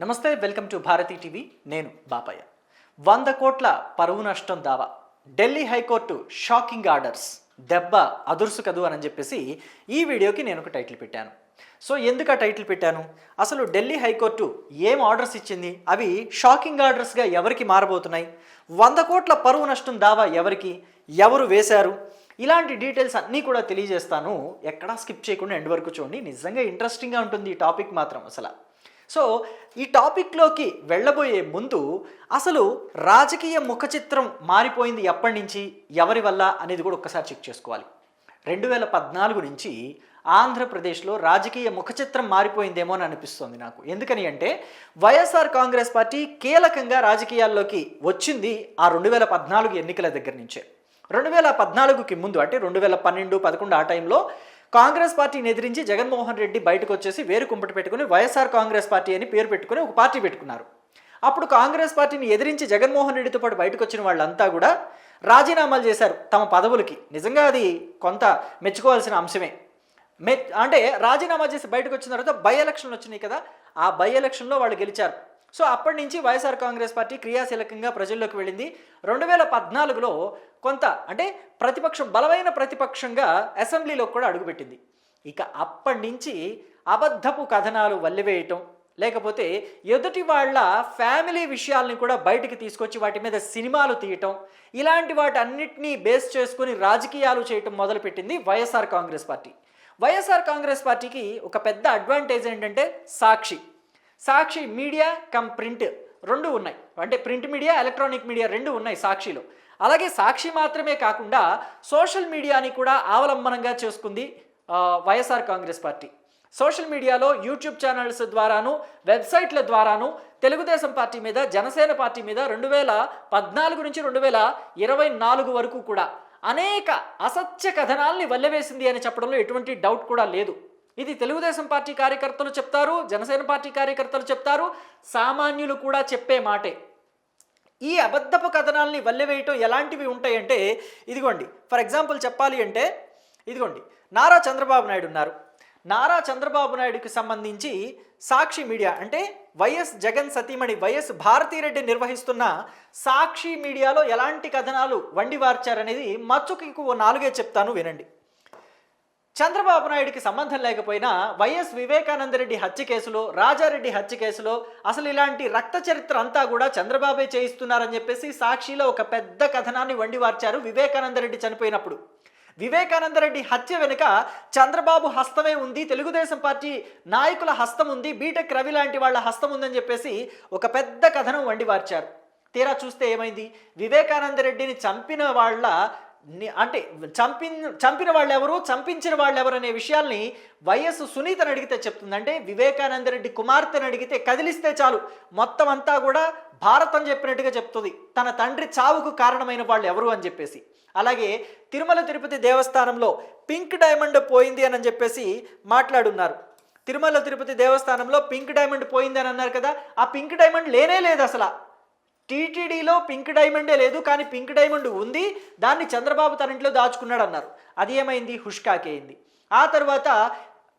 నమస్తే welcome to Bharati TV. నేను బాపయ్య. వంద కోట్ల పరువు నష్టం దావా. Delhi high court shocking orders. దెబ్బ అదుర్సు కదు అని చెప్పేసి ఈ వీడియోకి నేను ఒక టైటిల్ పెట్టాను. సో ఎందుకు ఆ టైటిల్ పెట్టాను? అసలు ఢిల్లీ హైకోర్టు ఏం ఆర్డర్స్ ఇచ్చింది? అవి షాకింగ్ ఆర్డర్స్గా ఎవరికి మారబోతున్నాయి? వంద కోట్ల పరువు నష్టం దావా ఎవరికి? ఎవరు వేశారు? ఇలాంటి డీటెయిల్స్ అన్నీ కూడా తెలియజేస్తాను. ఎక్కడా స్కిప్ చేయకుండా ఎండ్ వరకు చూడండి. నిజంగా ఇంట్రెస్టింగ్గా ఉంటుంది ఈ టాపిక్ మాత్రం అసలు. సో ఈ టాపిక్లోకి వెళ్ళబోయే ముందు అసలు రాజకీయ ముఖ చిత్రం మారిపోయింది ఎప్పటి నుంచి ఎవరి వల్ల అనేది కూడా ఒక్కసారి చెక్ చేసుకోవాలి. రెండు వేల పద్నాలుగు నుంచి ఆంధ్రప్రదేశ్లో రాజకీయ ముఖచిత్రం మారిపోయిందేమో అని అనిపిస్తుంది నాకు. ఎందుకని అంటే వైఎస్ఆర్ కాంగ్రెస్ పార్టీ కీలకంగా రాజకీయాల్లోకి వచ్చింది ఆ రెండు వేల పద్నాలుగు ఎన్నికల దగ్గర నుంచే. రెండు వేల పద్నాలుగుకి ముందు అంటే రెండు వేల పన్నెండు పదకొండు ఆ టైంలో కాంగ్రెస్ పార్టీని ఎదిరించి జగన్మోహన్ రెడ్డి బయటకు వచ్చేసి వేరు కుంపటి పెట్టుకుని వైఎస్ఆర్ కాంగ్రెస్ పార్టీ అని పేరు పెట్టుకుని ఒక పార్టీ పెట్టుకున్నారు. అప్పుడు కాంగ్రెస్ పార్టీని ఎదిరించి జగన్మోహన్ రెడ్డితో పాటు బయటకు వచ్చిన వాళ్ళంతా కూడా రాజీనామాలు చేశారు తమ పదవులకి. నిజంగా అది కొంత మెచ్చుకోవాల్సిన అంశమే. మె అంటే రాజీనామా చేసి బయటకు వచ్చిన తర్వాత బై ఎలక్షన్లు వచ్చినాయి కదా ఆ బై ఎలక్షన్లో వాళ్ళు గెలిచారు. సో అప్పటి నుంచి వైఎస్ఆర్ కాంగ్రెస్ పార్టీ క్రియాశీలకంగా ప్రజల్లోకి వెళ్ళింది. రెండు వేల పద్నాలుగులో కొంత అంటే ప్రతిపక్షం బలమైన ప్రతిపక్షంగా అసెంబ్లీలో కూడా అడుగుపెట్టింది. ఇక అప్పటి నుంచి అబద్ధపు కథనాలు వల్లివేయటం లేకపోతే ఎదుటి వాళ్ళ ఫ్యామిలీ విషయాల్ని కూడా బయటికి తీసుకొచ్చి వాటి మీద సినిమాలు తీయటం ఇలాంటి వాటి అన్నిటినీ బేస్ చేసుకుని రాజకీయాలు చేయటం మొదలుపెట్టింది వైఎస్ఆర్ కాంగ్రెస్ పార్టీ. వైఎస్ఆర్ కాంగ్రెస్ పార్టీకి ఒక పెద్ద అడ్వాంటేజ్ ఏంటంటే Sakshi. Sakshi media cum print రెండు ఉన్నాయి. అంటే ప్రింట్ మీడియా ఎలక్ట్రానిక్ మీడియా రెండు ఉన్నాయి సాక్షిలో. అలాగే సాక్షి మాత్రమే కాకుండా సోషల్ మీడియాని కూడా అవలంబనంగా చేసుకుంది వైఎస్ఆర్ కాంగ్రెస్ పార్టీ. సోషల్ మీడియాలో యూట్యూబ్ ఛానల్స్ ద్వారాను వెబ్సైట్ల ద్వారాను తెలుగుదేశం పార్టీ మీద జనసేన పార్టీ మీద రెండు వేల పద్నాలుగు నుంచి రెండు వేల ఇరవై నాలుగు వరకు కూడా అనేక అసత్య కథనాల్ని వల్లవేసింది అని చెప్పడంలో ఎటువంటి డౌట్ కూడా లేదు. ఇది తెలుగుదేశం పార్టీ కార్యకర్తలు చెప్తారు జనసేన పార్టీ కార్యకర్తలు చెప్తారు సామాన్యులు కూడా చెప్పే మాటే. ఈ అబద్ధపు కథనాల్ని వల్లెవేయటం ఎలాంటివి ఉంటాయంటే ఇదిగోండి ఫర్ ఎగ్జాంపుల్ చెప్పాలి అంటే ఇదిగోండి నారా చంద్రబాబు నాయుడు ఉన్నారు. నారా చంద్రబాబు నాయుడుకి సంబంధించి సాక్షి మీడియా అంటే వైఎస్ జగన్ సతీమణి వైఎస్ భారతీరెడ్డి నిర్వహిస్తున్న సాక్షి మీడియాలో ఎలాంటి కథనాలు వండివార్చారనేది మచ్చుకి ఓ నాలుగే చెప్తాను వినండి. చంద్రబాబు నాయుడికి సంబంధం లేకపోయినా వైఎస్ వివేకానందరెడ్డి హత్య కేసులో రాజారెడ్డి హత్య కేసులో అసలు ఇలాంటి రక్త చరిత్ర అంతా కూడా చంద్రబాబే చేయిస్తున్నారని చెప్పేసి సాక్షిలో ఒక పెద్ద కథనాన్ని వండివార్చారు వివేకానందరెడ్డి చనిపోయినప్పుడు. వివేకానందరెడ్డి హత్య వెనుక చంద్రబాబు హస్తమే ఉంది తెలుగుదేశం పార్టీ నాయకుల హస్తం ఉంది బీటెక్ రవి లాంటి వాళ్ళ హస్తం ఉందని చెప్పేసి ఒక పెద్ద కథనం వండివార్చారు. తీరా చూస్తే ఏమైంది? వివేకానందరెడ్డిని చంపిన వాళ్ళ అంటే చంపిన చంపిన వాళ్ళు ఎవరు చంపించిన వాళ్ళు ఎవరు అనే విషయాల్ని వైఎస్ సునీతని అడిగితే చెప్తుంది అంటే వివేకానందరెడ్డి కుమార్తెను అడిగితే కదిలిస్తే చాలు. మొత్తం అంతా కూడా భారతం చెప్పినట్టుగా చెప్తుంది. తన తండ్రి చావుకు కారణమైన వాళ్ళు ఎవరు అని చెప్పేసి. అలాగే తిరుమల తిరుపతి దేవస్థానంలో పింక్ డైమండ్ పోయింది అని చెప్పేసి మాట్లాడున్నారు. తిరుమల తిరుపతి దేవస్థానంలో పింక్ డైమండ్ పోయింది అని అన్నారు కదా ఆ పింక్ డైమండ్ లేనే లేదు అసలు. టీటీడీలో పింక్ డైమండే లేదు కానీ పింక్ డైమండ్ ఉంది. దాన్ని చంద్రబాబు తన ఇంట్లో దాచుకున్నాడు అన్నారు అది ఏమైంది? హుష్కాకి అయింది. ఆ తర్వాత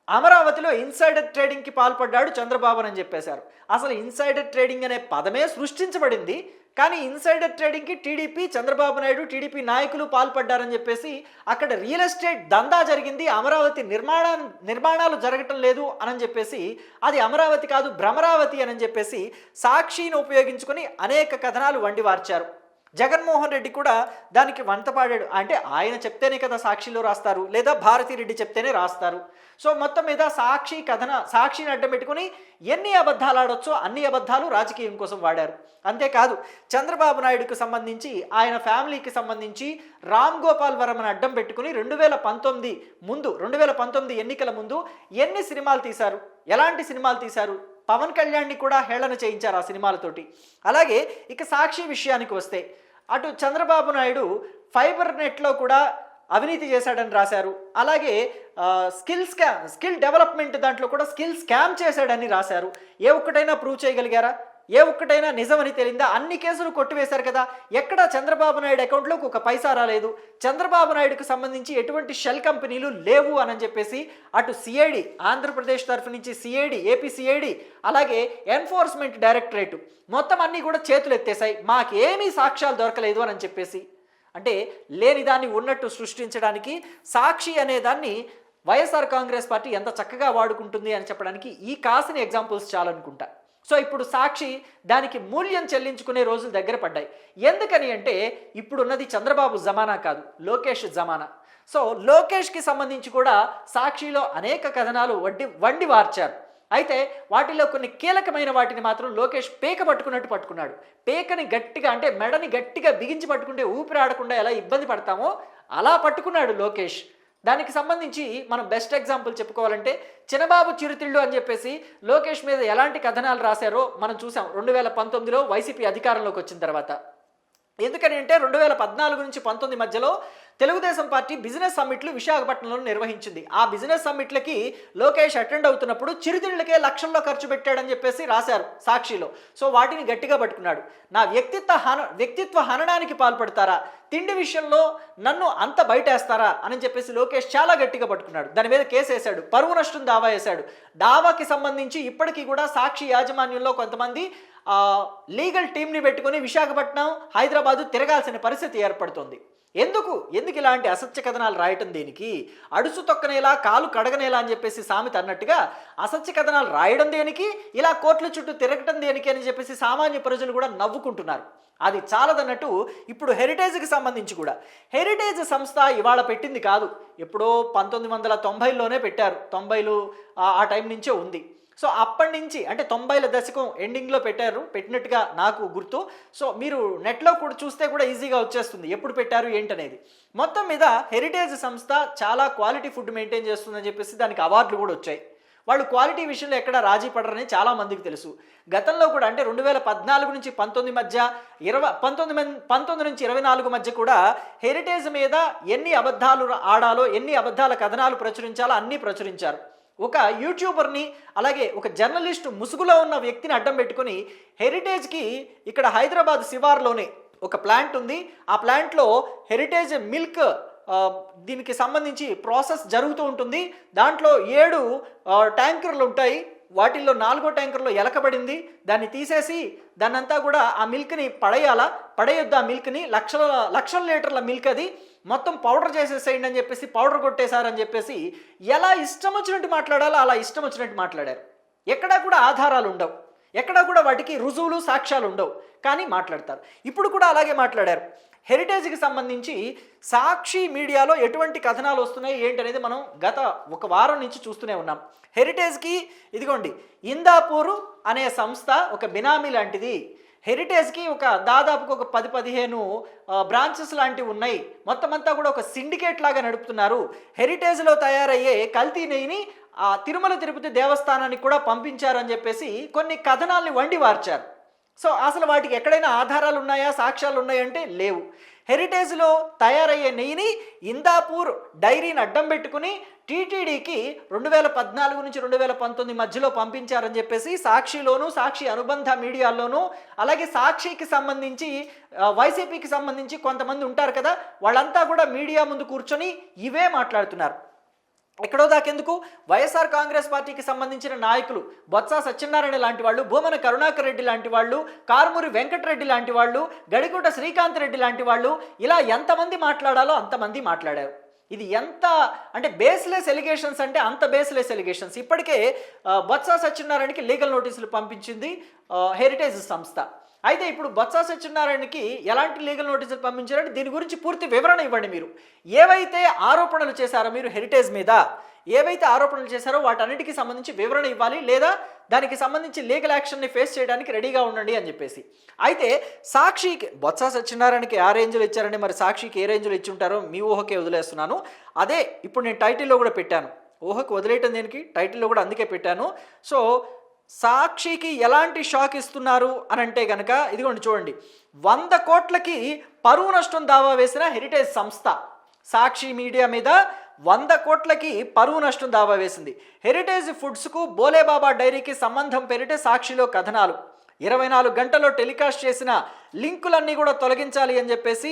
అమరావతిలో ఇన్సైడర్ ట్రేడింగ్కి పాల్పడ్డాడు చంద్రబాబు అని చెప్పేశారు. అసలు ఇన్సైడర్ ట్రేడింగ్ అనే పదమే సృష్టించబడింది. కానీ ఇన్సైడర్ ట్రేడింగ్కి టీడీపీ చంద్రబాబు నాయుడు టీడీపీ నాయకులు పాల్పడ్డారని చెప్పేసి అక్కడ రియల్ ఎస్టేట్ దందా జరిగింది. అమరావతి నిర్మాణ నిర్మాణాలు జరగటం లేదు అని చెప్పేసి అది అమరావతి కాదు భ్రమరావతి అని చెప్పేసి సాక్షిని ఉపయోగించుకొని అనేక కథనాలు వండివార్చారు. జగన్మోహన్ రెడ్డి కూడా దానికి వంత పాడాడు. అంటే ఆయన చెప్తేనే కదా సాక్షిలో రాస్తారు లేదా భారతిరెడ్డి చెప్తేనే రాస్తారు. సో మొత్తం మీద సాక్షి కథన సాక్షిని అడ్డం పెట్టుకుని ఎన్ని అబద్ధాలు ఆడొచ్చో అన్ని అబద్ధాలు రాజకీయం కోసం వాడారు. అంతేకాదు చంద్రబాబు నాయుడుకు సంబంధించి ఆయన ఫ్యామిలీకి సంబంధించి రామ్ గోపాల్ వరమని అడ్డం పెట్టుకుని రెండు వేల పంతొమ్మిది ముందు రెండు వేల పంతొమ్మిది ఎన్నికల ముందు ఎన్ని సినిమాలు తీశారు? ఎలాంటి సినిమాలు తీశారు? పవన్ కళ్యాణ్ని కూడా హేళన చేయించారు ఆ సినిమాలతోటి. అలాగే ఇక సాక్షి విషయానికి వస్తే అటు చంద్రబాబు నాయుడు ఫైబర్ నెట్లో కూడా అవినీతి చేశాడని రాశారు. అలాగే స్కిల్ స్కామ్ స్కిల్ డెవలప్మెంట్ దాంట్లో కూడా స్కిల్ స్కామ్ చేశాడని రాశారు. ఏ ఒక్కటైనా ప్రూవ్ చేయగలిగారా? ఏ ఒక్కటైనా నిజమని తేలిందా? అన్ని కేసులు కొట్టివేశారు కదా. ఎక్కడ చంద్రబాబు నాయుడు అకౌంట్లోకి ఒక పైసా రాలేదు. చంద్రబాబు నాయుడుకు సంబంధించి ఎటువంటి షెల్ కంపెనీలు లేవు అని చెప్పేసి అటు సిఐడి ఆంధ్రప్రదేశ్ తరఫు నుంచి సిఐడి ఏపీ సిఐడి అలాగే ఎన్ఫోర్స్మెంట్ డైరెక్టరేట్ మొత్తం అన్నీ కూడా చేతులు ఎత్తేసాయి మాకేమీ సాక్ష్యాలు దొరకలేదు అని చెప్పేసి. అంటే లేని దాన్ని ఉన్నట్టు సృష్టించడానికి సాక్షి అనే దాన్ని వైఎస్ఆర్ కాంగ్రెస్ పార్టీ ఎంత చక్కగా వాడుకుంటుంది అని చెప్పడానికి ఈ కాసిన ఎగ్జాంపుల్స్ చాలనుకుంటా. సో ఇప్పుడు సాక్షి దానికి మూల్యం చెల్లించుకునే రోజులు దగ్గర పడ్డాయి. ఎందుకని అంటే ఇప్పుడున్నది చంద్రబాబు జమానా కాదు లోకేష్ జమానా. సో లోకేష్కి సంబంధించి కూడా సాక్షిలో అనేక కథనాలు వడ్డి వండి వార్చారు. అయితే వాటిలో కొన్ని కీలకమైన వాటిని మాత్రం లోకేష్ పేక పట్టుకున్నట్టు పట్టుకున్నాడు. పేకని గట్టిగా అంటే మెడని గట్టిగా బిగించి పట్టుకుంటే ఊపిరి ఆడకుండా ఎలా ఇబ్బంది పడతామో అలా పట్టుకున్నాడు లోకేష్. దానికి సంబంధించి మనం బెస్ట్ ఎగ్జాంపుల్ చెప్పుకోవాలంటే చిన్నబాబు చిరుతిళ్ళు అని చెప్పేసి లోకేష్ మీద ఎలాంటి కథనాలు రాశారో మనం చూసాం రెండు వేల పంతొమ్మిదిలో వైసీపీ అధికారంలోకి వచ్చిన తర్వాత. ఎందుకని అంటే రెండు వేల పద్నాలుగు నుంచి పంతొమ్మిది మధ్యలో తెలుగుదేశం పార్టీ బిజినెస్ సమ్మిట్లు విశాఖపట్నంలో నిర్వహించింది. ఆ బిజినెస్ సమ్మిట్లకి లోకేష్ అటెండ్ అవుతున్నప్పుడు చిరుతిళ్ళకే లక్షల్లో ఖర్చు పెట్టాడని చెప్పేసి రాశారు సాక్షిలో. సో వాటిని గట్టిగా పట్టుకున్నాడు. నా వ్యక్తిత్వ హన వ్యక్తిత్వ హననానికి పాల్పడతారా? తిండి విషయంలో నన్ను అంత బయటేస్తారా? అని చెప్పేసి లోకేష్ చాలా గట్టిగా పట్టుకున్నాడు. దాని మీద కేసు వేశాడు పరువు నష్టం దావా వేశాడు. దావాకి సంబంధించి ఇప్పటికీ కూడా సాక్షి యాజమాన్యంలో కొంతమంది లీగల్ టీంని పెట్టుకొని విశాఖపట్నం హైదరాబాదు తిరగాల్సిన పరిస్థితి ఏర్పడుతుంది. ఎందుకు? ఎందుకు ఇలాంటి అసత్య కథనాలు రాయటం దేనికి? అడుసు తొక్కనేలా కాలు కడగనేలా అని చెప్పేసి సామెత అన్నట్టుగా అసత్య కథనాలు రాయడం దేనికి? ఇలా కోట్ల చుట్టూ తిరగటం దేనికి అని చెప్పేసి సామాన్య ప్రజలు కూడా నవ్వుకుంటున్నారు. అది చాలదన్నట్టు ఇప్పుడు హెరిటేజ్కి సంబంధించి కూడా. హెరిటేజ్ సంస్థ ఇవాళ పెట్టింది కాదు. ఎప్పుడో పంతొమ్మిది వందల తొంభైలోనే పెట్టారు. తొంభైలు ఆ- ఆ టైం నుంచే ఉంది. సో అప్పటి నుంచి అంటే తొంభైల దశకం ఎండింగ్లో పెట్టారు పెట్టినట్టుగా నాకు గుర్తు. సో మీరు నెట్లో కూడా చూస్తే కూడా ఈజీగా వచ్చేస్తుంది ఎప్పుడు పెట్టారు ఏంటనేది. మొత్తం మీద హెరిటేజ్ సంస్థ చాలా క్వాలిటీ ఫుడ్ మెయింటైన్ చేస్తుందని చెప్పేసి దానికి అవార్డులు కూడా వచ్చాయి. వాళ్ళు క్వాలిటీ విషయంలో ఎక్కడ రాజీ పడరని చాలా మందికి తెలుసు. గతంలో కూడా అంటే రెండు వేల పద్నాలుగు నుంచి పంతొమ్మిది మధ్య ఇరవై పంతొమ్మిది పంతొమ్మిది నుంచి ఇరవై నాలుగు మధ్య కూడా హెరిటేజ్ మీద ఎన్ని అబద్ధాలు ఆడాలో ఎన్ని అబద్ధాల కథనాలు ప్రచురించాలో అన్నీ ప్రచురించారు. ఒక యూట్యూబర్ని అలాగే ఒక జర్నలిస్ట్ ముసుగులో ఉన్న వ్యక్తిని అడ్డం పెట్టుకొని హెరిటేజ్కి ఇక్కడ హైదరాబాద్ శివార్లోనే ఒక ప్లాంట్ ఉంది. ఆ ప్లాంట్లో హెరిటేజ్ మిల్క్ దీనికి సంబంధించి ప్రాసెస్ జరుగుతూ ఉంటుంది. దాంట్లో ఏడు ట్యాంకర్లు ఉంటాయి. వాటిల్లో నాలుగో ట్యాంకర్లో ఎలకబడింది. దాన్ని తీసేసి దాన్నంతా కూడా ఆ మిల్క్ని పడేయాలా? పడేయొద్దు ఆ మిల్క్ని. లక్షల లక్షల లీటర్ల మిల్క్ అది. మొత్తం పౌడర్ చేసేసేయండి అని చెప్పేసి పౌడర్ కొట్టేశారని చెప్పేసి ఎలా ఇష్టం వచ్చినట్టు మాట్లాడాలో అలా ఇష్టం వచ్చినట్టు మాట్లాడారు. ఎక్కడా కూడా ఆధారాలు ఉండవు. ఎక్కడా కూడా వాటికి రుజువులు సాక్ష్యాలు ఉండవు. కానీ మాట్లాడతారు. ఇప్పుడు కూడా అలాగే మాట్లాడారు. హెరిటేజ్కి సంబంధించి సాక్షి మీడియాలో ఎటువంటి కథనాలు వస్తున్నాయి ఏంటనేది మనం గత ఒక వారం నుంచి చూస్తూనే ఉన్నాం. హెరిటేజ్కి ఇదిగోండి ఇందాపూరు అనే సంస్థ ఒక బినామీ లాంటిది. హెరిటేజ్కి ఒక దాదాపుకు ఒక పది పదిహేను బ్రాంచెస్ లాంటివి ఉన్నాయి. మొత్తం అంతా కూడా ఒక సిండికేట్ లాగా నడుపుతున్నారు. హెరిటేజ్లో తయారయ్యే కల్తీ నెయ్యిని ఆ తిరుమల తిరుపతి దేవస్థానానికి కూడా పంపించారని చెప్పేసి కొన్ని కథనాల్ని వండి వార్చారు. సో అసలు వాటికి ఎక్కడైనా ఆధారాలు ఉన్నాయా సాక్ష్యాలు ఉన్నాయంటే లేవు. హెరిటేజ్లో తయారయ్యే నెయ్యిని ఇందాపూర్ డైరీని అడ్డం పెట్టుకుని టీటీడీకి రెండు వేల పద్నాలుగు నుంచి రెండు వేల పంతొమ్మిది మధ్యలో పంపించారని చెప్పేసి సాక్షిలోను సాక్షి అనుబంధ మీడియాల్లోనూ అలాగే సాక్షికి సంబంధించి వైసీపీకి సంబంధించి కొంతమంది ఉంటారు కదా వాళ్ళంతా కూడా మీడియా ముందు కూర్చొని ఇవే మాట్లాడుతున్నారు. ఎక్కడో దాకెందుకు? వైఎస్ఆర్ కాంగ్రెస్ పార్టీకి సంబంధించిన నాయకులు బొత్స సత్యనారాయణ లాంటి వాళ్ళు భూమన కరుణాకర్ రెడ్డి లాంటి వాళ్ళు కారుమూరి వెంకటరెడ్డి లాంటి వాళ్ళు గడికోట శ్రీకాంత్ రెడ్డి లాంటి వాళ్ళు ఇలా ఎంతమంది మాట్లాడాలో అంతమంది మాట్లాడారు. ఇది ఎంత అంటే బేస్లెస్ ఎలిగేషన్స్ అంటే అంత బేస్లెస్ ఎలిగేషన్స్. ఇప్పటికే బొత్స సత్యనారాయణకి లీగల్ నోటీసులు పంపించింది హెరిటేజ్ సంస్థ. అయితే ఇప్పుడు బొత్స సత్యనారాయణకి ఎలాంటి లీగల్ నోటీసులు పంపించారంటే దీని గురించి పూర్తి వివరణ ఇవ్వండి మీరు. ఏవైతే ఆరోపణలు చేశారో మీరు హెరిటేజ్ మీద ఏవైతే ఆరోపణలు చేశారో వాటన్నిటికీ సంబంధించి వివరణ ఇవ్వాలి లేదా దానికి సంబంధించి లీగల్ యాక్షన్ని ఫేస్ చేయడానికి రెడీగా ఉండండి అని చెప్పేసి. అయితే సాక్షికి బొత్స సత్యనారాయణకి ఆ రేంజ్లో ఇచ్చారని మరి సాక్షికి ఏ రేంజ్లో ఇచ్చి ఉంటారో మీ ఊహకే వదిలేస్తున్నాను. అదే ఇప్పుడు నేను టైటిల్లో కూడా పెట్టాను. ఊహకు వదిలేయటం దేనికి? టైటిల్లో కూడా అందుకే పెట్టాను. సో సాక్షికి ఎలాంటి షాక్ ఇస్తున్నారు అని అంటే గనక ఇదిగోండి చూడండి వంద కోట్లకి పరువు నష్టం దావా వేసిన హెరిటేజ్ సంస్థ. సాక్షి మీడియా మీద వంద కోట్లకి పరువు నష్టం దావా వేసింది. హెరిటేజ్ ఫుడ్స్కు బోలేబాబా డైరీకి సంబంధం పేరిటే సాక్షిలో కథనాలు. ఇరవై నాలుగు గంటల్లో టెలికాస్ట్ చేసిన లింకులన్నీ కూడా తొలగించాలి అని చెప్పేసి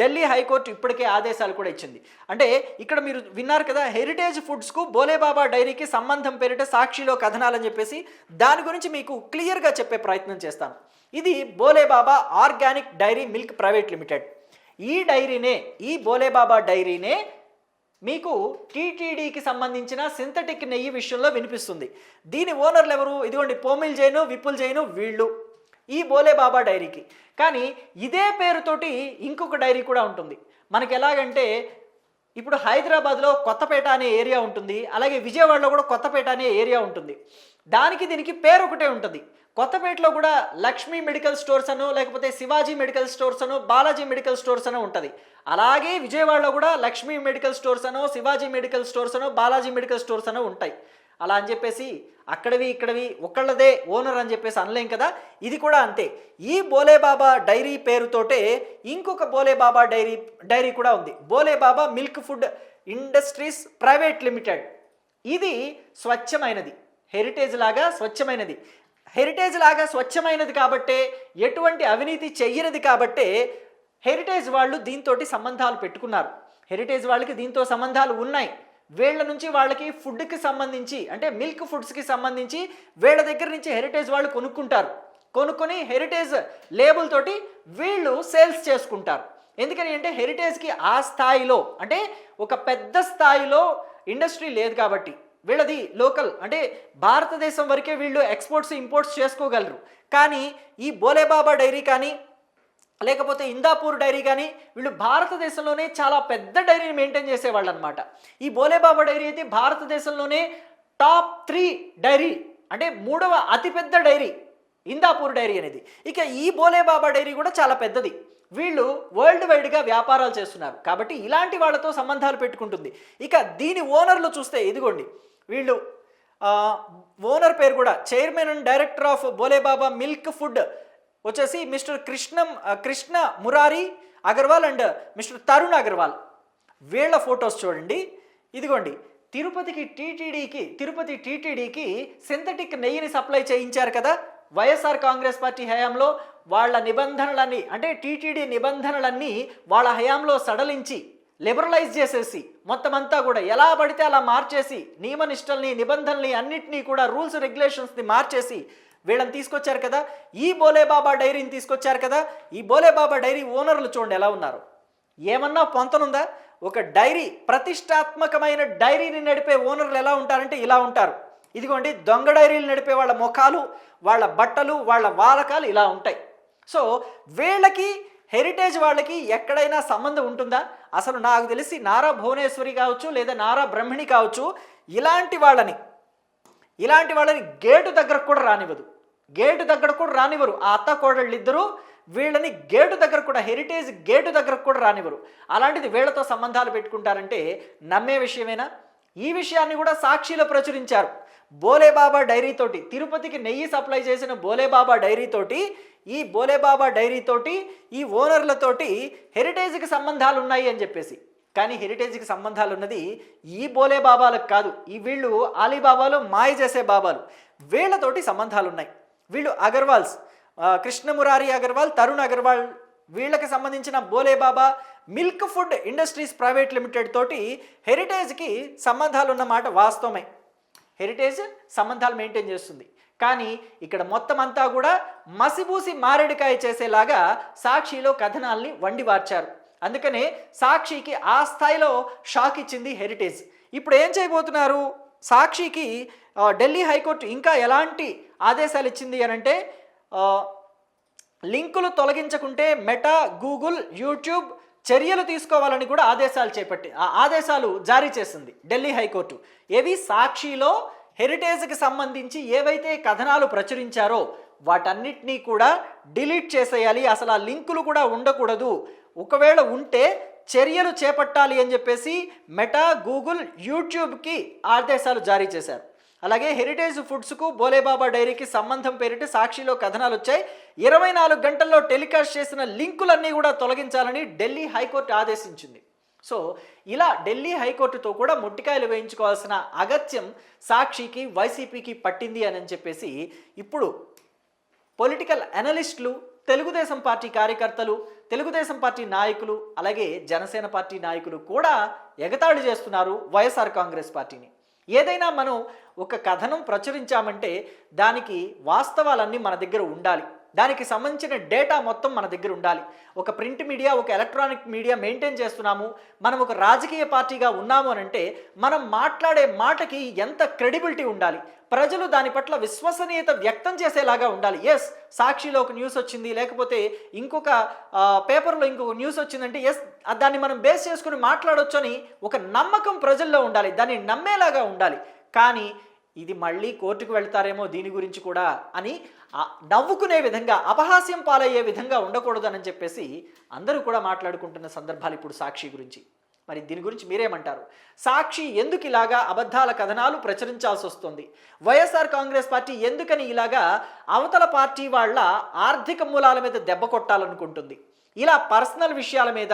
ఢిల్లీ హైకోర్టు ఇప్పటికే ఆదేశాలు కూడా ఇచ్చింది. అంటే ఇక్కడ మీరు విన్నారు కదా హెరిటేజ్ ఫుడ్స్కు బోలేబాబా డైరీకి సంబంధం పేరిట సాక్షిలో కథనాలని చెప్పేసి దాని గురించి మీకు క్లియర్గా చెప్పే ప్రయత్నం చేస్తాను. ఇది Bole Baba organic dairy milk private limited. ఈ డైరీనే ఈ బోలేబాబా డైరీనే మీకు టీటీడీకి సంబంధించిన సింథటిక్ నెయ్యి విషయంలో వినిపిస్తుంది. దీని ఓనర్లు ఎవరు? ఇదిగోండి పోమిల్ జైను విపుల్ జైను వీళ్ళు. ఈ బోలే బాబా డైరీకి. కానీ ఇదే పేరుతోటి ఇంకొక డైరీ కూడా ఉంటుంది. మనకి ఎలాగంటే ఇప్పుడు హైదరాబాద్లో కొత్తపేట అనే ఏరియా ఉంటుంది. అలాగే విజయవాడలో కూడా కొత్తపేట అనే ఏరియా ఉంటుంది. దానికి దీనికి పేరు ఒకటే ఉంటుంది. కొత్తపేటలో కూడా లక్ష్మీ మెడికల్ స్టోర్స్ అను లేకపోతే శివాజీ మెడికల్ స్టోర్స్ అను బాలాజీ మెడికల్ స్టోర్స్ అను ఉంటుంది. అలాగే విజయవాడలో కూడా లక్ష్మీ మెడికల్ స్టోర్స్ అనో శివాజీ మెడికల్ స్టోర్స్ అనో బాలాజీ మెడికల్ స్టోర్స్ అను ఉంటాయి. అలా అని చెప్పేసి అక్కడవి ఇక్కడవి ఒక్కళ్ళదే ఓనర్ అని చెప్పేసి అనలేం కదా? ఇది కూడా అంతే. ఈ బోలేబాబా డైరీ పేరుతోటే ఇంకొక బోలేబాబా డైరీ డైరీ కూడా ఉంది. Bole Baba milk food industries private limited. ఇది స్వచ్ఛమైనది. హెరిటేజ్ లాగా స్వచ్ఛమైనది. హెరిటేజ్ లాగా స్వచ్ఛమైనది కాబట్టే ఎటువంటి అవినీతి చెయ్యనిది కాబట్టే హెరిటేజ్ వాళ్ళు దీంతో సంబంధాలు పెట్టుకున్నారు. హెరిటేజ్ వాళ్ళకి దీంతో సంబంధాలు ఉన్నాయి. వీళ్ళ నుంచి వాళ్ళకి ఫుడ్కి సంబంధించి అంటే మిల్క్ ఫుడ్స్కి సంబంధించి వీళ్ళ దగ్గర నుంచి హెరిటేజ్ వాళ్ళు కొనుక్కుంటారు. కొనుక్కొని హెరిటేజ్ లేబుల్ తోటి వీళ్ళు సేల్స్ చేసుకుంటారు. ఎందుకని అంటే హెరిటేజ్కి ఆ స్థాయిలో అంటే ఒక పెద్ద స్థాయిలో ఇండస్ట్రీ లేదు కాబట్టి. వీళ్ళది లోకల్. అంటే భారతదేశం వరకే వీళ్ళు ఎక్స్పోర్ట్స్ ఇంపోర్ట్స్ చేసుకోగలరు. కానీ ఈ బోలేబాబా డైరీ కానీ లేకపోతే ఇందాపూర్ డైరీ కానీ వీళ్ళు భారతదేశంలోనే చాలా పెద్ద డైరీని మెయింటైన్ చేసేవాళ్ళు అనమాట ఈ బోలేబాబా డైరీ అయితే భారతదేశంలోనే టాప్ త్రీ డైరీ అంటే మూడవ అతిపెద్ద డైరీ ఇందాపూర్ డైరీ అనేది. ఇక ఈ బోలేబాబా డైరీ కూడా చాలా పెద్దది. వీళ్ళు వరల్డ్ వైడ్గా వ్యాపారాలు చేస్తున్నారు. కాబట్టి ఇలాంటి వాళ్ళతో సంబంధాలు పెట్టుకుంటుంది. ఇక దీని ఓనర్లు చూస్తే ఇదిగోండి వీళ్ళు ఓనర్ పేరు కూడా chairman and director of Bole Baba milk food వచ్చేసి mister Krishnam Krishna Murari Agarwal and mister Tarun Agarwal. వీళ్ళ ఫొటోస్ చూడండి. ఇదిగోండి తిరుపతికి టీటీడీకి తిరుపతి టీటీడీకి సింథటిక్ నెయ్యిని సప్లై చేయించారు కదా? వైఎస్ఆర్ కాంగ్రెస్ పార్టీ హయాంలో వాళ్ళ నిబంధనలన్నీ అంటే టీటీడీ నిబంధనలన్నీ వాళ్ళ హయాంలో సడలించి లిబరలైజ్ చేసేసి మొత్తం అంతా కూడా ఎలా పడితే అలా మార్చేసి నియమ నిష్టల్ని నిబంధనల్ని అన్నిటినీ కూడా రూల్స్ రెగ్యులేషన్స్ని మార్చేసి వీళ్ళని తీసుకొచ్చారు కదా? ఈ బోలేబాబా డైరీని తీసుకొచ్చారు కదా? ఈ బోలేబాబా డైరీ ఓనర్లు చూడండి ఎలా ఉన్నారు. ఏమన్నా పొంతనుందా? ఒక డైరీ ప్రతిష్టాత్మకమైన డైరీని నడిపే ఓనర్లు ఎలా ఉంటారంటే ఇలా ఉంటారు. ఇదిగోండి దొంగ డైరీలు నడిపే వాళ్ళ ముఖాలు వాళ్ళ బట్టలు వాళ్ళ వాలకాలు ఇలా ఉంటాయి. సో వీళ్ళకి హెరిటేజ్ వాళ్ళకి ఎక్కడైనా సంబంధం ఉంటుందా? అసలు నాకు తెలిసి నారా భువనేశ్వరి కావచ్చు లేదా నారా బ్రహ్మిణి కావచ్చు ఇలాంటి వాళ్ళని ఇలాంటి వాళ్ళని గేటు దగ్గరకు కూడా రానివ్వదు. గేటు దగ్గర కూడా రానివ్వరు. ఆ అత్త కోడళ్ళు ఇద్దరు వీళ్ళని గేటు దగ్గర కూడా హెరిటేజ్ గేటు దగ్గర కూడా రానివ్వరు. అలాంటిది వీళ్ళతో సంబంధాలు పెట్టుకుంటారంటే నమ్మే విషయమేనా? ఈ విషయాన్ని కూడా సాక్షిలో ప్రచురించారు బోలేబాబా డైరీతోటి తిరుపతికి నెయ్యి సప్లై చేసిన బోలేబాబా డైరీతోటి ఈ బోలేబాబా డైరీతోటి ఈ ఓనర్లతోటి హెరిటేజ్కి సంబంధాలు ఉన్నాయి అని చెప్పేసి. కానీ హెరిటేజ్కి సంబంధాలు ఉన్నది ఈ బోలే బాబాలకు కాదు. ఈ వీళ్ళు ఆలీబాబాలు మాయ చేసే బాబాలు. వీళ్ళతోటి సంబంధాలు ఉన్నాయి వీళ్ళు అగర్వాల్స్. కృష్ణమురారి అగర్వాల్ తరుణ్ అగర్వాల్ వీళ్ళకి సంబంధించిన Bole Baba milk food industries private limited తోటి హెరిటేజ్కి సంబంధాలు ఉన్నమాట వాస్తవమే. హెరిటేజ్ సంబంధాలు మెయింటైన్ చేస్తుంది. కానీ ఇక్కడ మొత్తం అంతా కూడా మసిబూసి మారేడుకాయ చేసేలాగా సాక్షిలో కథనాల్ని వండివార్చారు. అందుకనే సాక్షికి ఆ స్థాయిలో షాక్ ఇచ్చింది హెరిటేజ్. ఇప్పుడు ఏం చేయబోతున్నారు? సాక్షికి ఢిల్లీ హైకోర్టు ఇంకా ఎలాంటి ఆదేశాలు ఇచ్చింది అని అంటే లింకులు తొలగించకుంటే మెటా గూగుల్ యూట్యూబ్ చర్యలు తీసుకోవాలని కూడా ఆదేశాలు చేపట్టి ఆ ఆదేశాలు జారీ చేసింది ఢిల్లీ హైకోర్టు. ఏవి? సాక్షిలో హెరిటేజ్కి సంబంధించి ఏవైతే కథనాలు ప్రచురించారో వాటన్నిటినీ కూడా డిలీట్ చేసేయాలి. అసలు ఆ లింకులు కూడా ఉండకూడదు. ఒకవేళ ఉంటే చర్యలు చేపట్టాలి అని చెప్పేసి మెటా గూగుల్ యూట్యూబ్కి ఆదేశాలు జారీ చేశారు. అలాగే హెరిటేజ్ ఫుడ్స్కు బోలేబాబా డైరీకి సంబంధం పేరిట సాక్షిలో కథనాలు వచ్చాయి. ఇరవై నాలుగు గంటల్లో టెలికాస్ట్ చేసిన లింకులన్నీ కూడా తొలగించాలని ఢిల్లీ హైకోర్టు ఆదేశించింది. సో ఇలా ఢిల్లీ హైకోర్టుతో కూడా ముట్టికాయలు వేయించుకోవాల్సిన అగత్యం సాక్షికి వైసీపీకి పట్టింది అని చెప్పేసి ఇప్పుడు పొలిటికల్ అనలిస్టులు తెలుగుదేశం పార్టీ కార్యకర్తలు తెలుగుదేశం పార్టీ నాయకులు అలాగే జనసేన పార్టీ నాయకులు కూడా ఎగతాళి చేస్తున్నారు వైఎస్ఆర్ కాంగ్రెస్ పార్టీని. ఏదైనా మనం ఒక కథనం ప్రచురించామంటే దానికి వాస్తవాలన్నీ మన దగ్గర ఉండాలి. దానికి సంబంధించిన డేటా మొత్తం మన దగ్గర ఉండాలి. ఒక ప్రింట్ మీడియా ఒక ఎలక్ట్రానిక్ మీడియా మెయింటైన్ చేస్తున్నాము. మనం ఒక రాజకీయ పార్టీగా ఉన్నాము అని అంటే మనం మాట్లాడే మాటకి ఎంత క్రెడిబిలిటీ ఉండాలి? ప్రజలు దాని పట్ల విశ్వసనీయత వ్యక్తం చేసేలాగా ఉండాలి. ఎస్ సాక్షిలో ఒక న్యూస్ వచ్చింది. లేకపోతే ఇంకొక పేపర్లో ఇంకొక న్యూస్ వచ్చిందంటే ఎస్ దాన్ని మనం బేస్ చేసుకుని మాట్లాడొచ్చు అని ఒక నమ్మకం ప్రజల్లో ఉండాలి. దాన్ని నమ్మేలాగా ఉండాలి. కానీ ఇది మళ్ళీ కోర్టుకు వెళ్తారేమో దీని గురించి కూడా అని నవ్వుకునే విధంగా అపహాస్యం పాలయ్యే విధంగా ఉండకూడదని చెప్పేసి అందరూ కూడా మాట్లాడుకుంటున్న సందర్భాలు ఇప్పుడు సాక్షి గురించి. మరి దీని గురించి మీరేమంటారు? సాక్షి ఎందుకు ఇలాగా అబద్ధాల కథనాలు ప్రచురించాల్సి వస్తుంది వైఎస్ఆర్ కాంగ్రెస్ పార్టీ ఎందుకని ఇలాగా అవతల పార్టీ వాళ్ళ ఆర్థిక మూలాల మీద దెబ్బ కొట్టాలనుకుంటుంది? ఇలా పర్సనల్ విషయాల మీద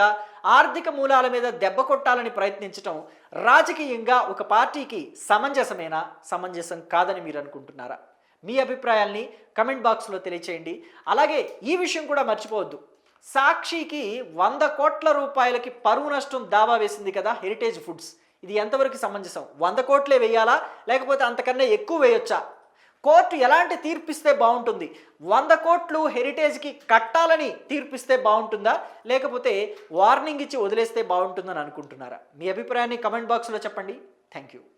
ఆర్థిక మూలాల మీద దెబ్బ కొట్టాలని ప్రయత్నించటం రాజకీయంగా ఒక పార్టీకి సమంజసమేనా? సమంజసం కాదని మీరు అనుకుంటున్నారా మీ అభిప్రాయాల్ని కమెంట్ బాక్స్లో తెలియచేయండి. అలాగే ఈ విషయం కూడా మర్చిపోవద్దు. సాక్షికి వంద కోట్ల రూపాయలకి పరువు నష్టం దావా వేసింది కదా హెరిటేజ్ ఫుడ్స్ ఇది ఎంతవరకు సమంజసం? వంద కోట్లే వేయాలా? లేకపోతే అంతకన్నా ఎక్కువ వేయొచ్చా? కోర్టు ఎలాంటి తీర్పిస్తే బాగుంటుంది? వంద కోట్లు హెరిటేజ్కి కట్టాలని తీర్పిస్తే బాగుంటుందా? లేకపోతే వార్నింగ్ ఇచ్చి వదిలేస్తే బాగుంటుందని అనుకుంటున్నారా? మీ అభిప్రాయాన్ని కమెంట్ బాక్స్లో చెప్పండి. Thank you.